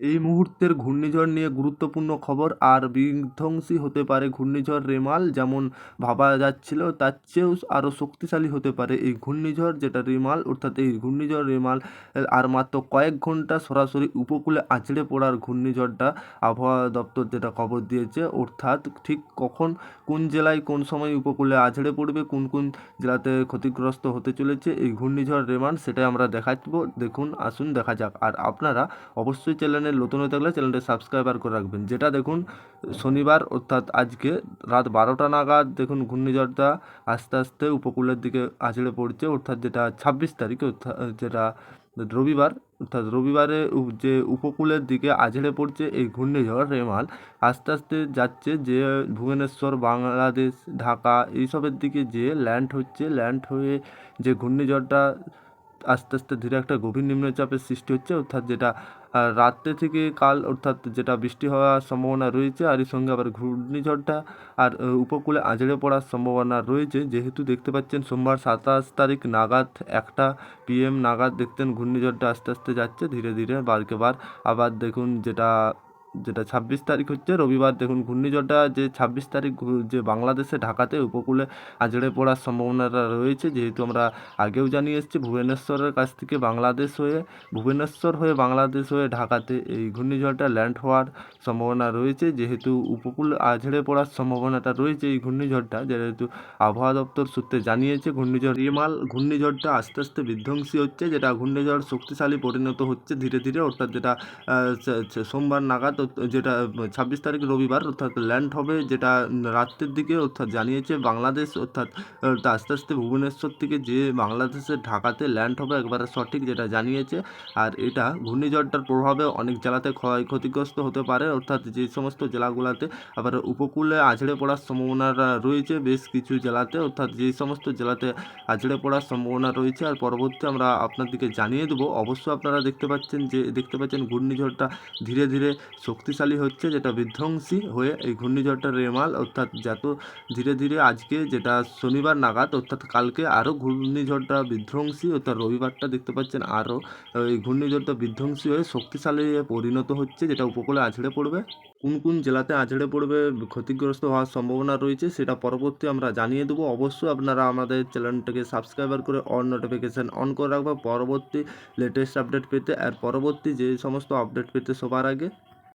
এই মুহূর্তের ঘূর্ণিঝড় নিয়ে গুরুত্বপূর্ণ খবর আর বিধ্বংসী হতে পারে ঘূর্ণিঝড় রেমাল যেমন ভাবা যাচ্ছিল, তার চেয়েও আরও শক্তিশালী হতে পারে এই ঘূর্ণিঝড় যেটা রেমাল। অর্থাৎ এই ঘূর্ণিঝড় রেমাল আর মাত্র কয়েক ঘণ্টা সরাসরি উপকূলে আছড়ে পড়ার ঘূর্ণিঝড়টা আবহাওয়া দপ্তর যেটা খবর দিয়েছে, অর্থাৎ ঠিক কখন কোন জেলায় কোন সময় উপকূলে আছড়ে পড়বে, কোন কোন জেলাতে ক্ষতিগ্রস্ত হতে চলেছে এই ঘূর্ণিঝড় রেমাল সেটাই আমরা দেখাবো দেখুন, আসুন, দেখা যাক। আর আপনারা অবশ্যই চ্যানেলে নতুন হয়ে থাকলে চ্যানেলটি সাবস্ক্রাইবার করে রাখবেন। যেটা দেখুন, শনিবার অর্থাৎ আজকে রাত বারোটা নাগাদ দেখুন ঘূর্ণিঝড়টা আস্তে আস্তে উপকূলের দিকে আছড়ে পড়ছে। অর্থাৎ যেটা ছাব্বিশ তারিখে, অর্থাৎ যেটা রবিবার, অর্থাৎ রবিবারে যে উপকূলের দিকে আছড়ে পড়ছে এই ঘূর্ণিঝড় রেমাল, আস্তে আস্তে যাচ্ছে যে ভুবনেশ্বর, বাংলাদেশ, ঢাকা, এইসবের দিকে যে ল্যান্ড হচ্ছে ল্যান্ড হয়ে যে ঘূর্ণিঝড়টা আস্তে আস্তে ধীরে একটা গভীর নিম্নচাপের সৃষ্টি হচ্ছে, অর্থাৎ যেটা রাত্রে থেকে কাল, অর্থাৎ যেটা বৃষ্টি হওয়ার সম্ভাবনা রয়েছে, আর এর সঙ্গে আবার ঘূর্ণিঝড়টা, আর উপকূলে আঁচড়ে পড়ার সম্ভাবনা রয়েছে। যেহেতু দেখতে পাচ্ছেন সোমবার সাতাশ তারিখ নাগাদ একটা পিএম নাগাদ দেখতেন, ঘূর্ণিঝড়টা আস্তে আস্তে যাচ্ছে, ধীরে ধীরে বারকে বার আবার দেখুন যেটা যেটা ছাব্বিশ তারিখ হচ্ছে, রবিবার দেখুন ঘূর্ণিঝড়টা যে ছাব্বিশ তারিখ যে বাংলাদেশে ঢাকাতে উপকূলে আজড়ে পড়ার সম্ভাবনাটা রয়েছে। যেহেতু আমরা আগেও জানিয়ে এসেছি, ভুবনেশ্বরের কাছ থেকে বাংলাদেশ হয়ে, ভুবনেশ্বর হয়ে বাংলাদেশ হয়ে ঢাকাতে এই ঘূর্ণিঝড়টা ল্যান্ড হওয়ার সম্ভাবনা রয়েছে। যেহেতু উপকূল আঝড়ে পড়ার সম্ভাবনাটা রয়েছে এই ঘূর্ণিঝড়টা, যেহেতু আবহাওয়া দপ্তর সূত্রে জানিয়েছে, ঘূর্ণিঝড় রিমাল ঘূর্ণিঝড়টা আস্তে আস্তে বিধ্বংসী হচ্ছে, যেটা ঘূর্ণিঝড় শক্তিশালী পরিণত হচ্ছে ধীরে ধীরে। অর্থাৎ যেটা সোমবার নাগাদ অর্থ- যেটা, ছাব্বিশ তারিখ রবিবার, অর্থাৎ ল্যান্ড হবে, যেটা রাত্রের দিকে অর্থাৎ জানিয়েছে বাংলাদেশ, অর্থাৎ তা আস্তে আস্তে ভুবনেশ্বর থেকে যে বাংলাদেশের ঢাকাতে ল্যান্ড হবে, একবারে সঠিক যেটা জানিয়েছে। আর এটা ঘূর্ণিঝড়টার প্রভাবে অনেক জেলাতে ক্ষয় ক্ষতিগ্রস্ত হতে পারে, অর্থাৎ যে সমস্ত জেলাগুলোতে আবার উপকূলে আছড়ে পড়ার সম্ভাবনা রয়েছে বেশ কিছু জেলাতে, অর্থাৎ যে সমস্ত জেলাতে আছড়ে পড়ার সম্ভাবনা রয়েছে। আর পরবর্তী আমরা আপনাদেরকে জানিয়ে দেবো, অবশ্যই আপনারা দেখতে পাচ্ছেন যে, দেখতে পাচ্ছেন ঘূর্ণিঝড়টা ধীরে ধীরে শক্তিশালী হচ্ছে, যেটা বিধ্বংসী হয়ে এই ঘূর্ণিঝড়টা রেমাল, অর্থাৎ যত ধীরে ধীরে আজকে যেটা শনিবার নাগাদ, অর্থাৎ কালকে আরও ঘূর্ণিঝড়টা বিধ্বংসী, অর্থাৎ রবিবারটা দেখতে পাচ্ছেন আরও এই ঘূর্ণিঝড়টা বিধ্বংসী হয়ে শক্তিশালী পরিণত হচ্ছে, যেটা উপকূলে আছড়ে পড়বে। কোন কোন জেলাতে আছড়ে পড়বে ক্ষতিগ্রস্ত হওয়ার সম্ভাবনা রয়েছে, সেটা পরবর্তী আমরা জানিয়ে দেবো। অবশ্যই আপনারা আমাদের চ্যানেলটাকে সাবস্ক্রাইবার করে অন নোটিফিকেশান অন করে রাখবে পরবর্তী লেটেস্ট আপডেট পেতে, আর পরবর্তী যে সমস্ত আপডেট পেতে সবার আগে।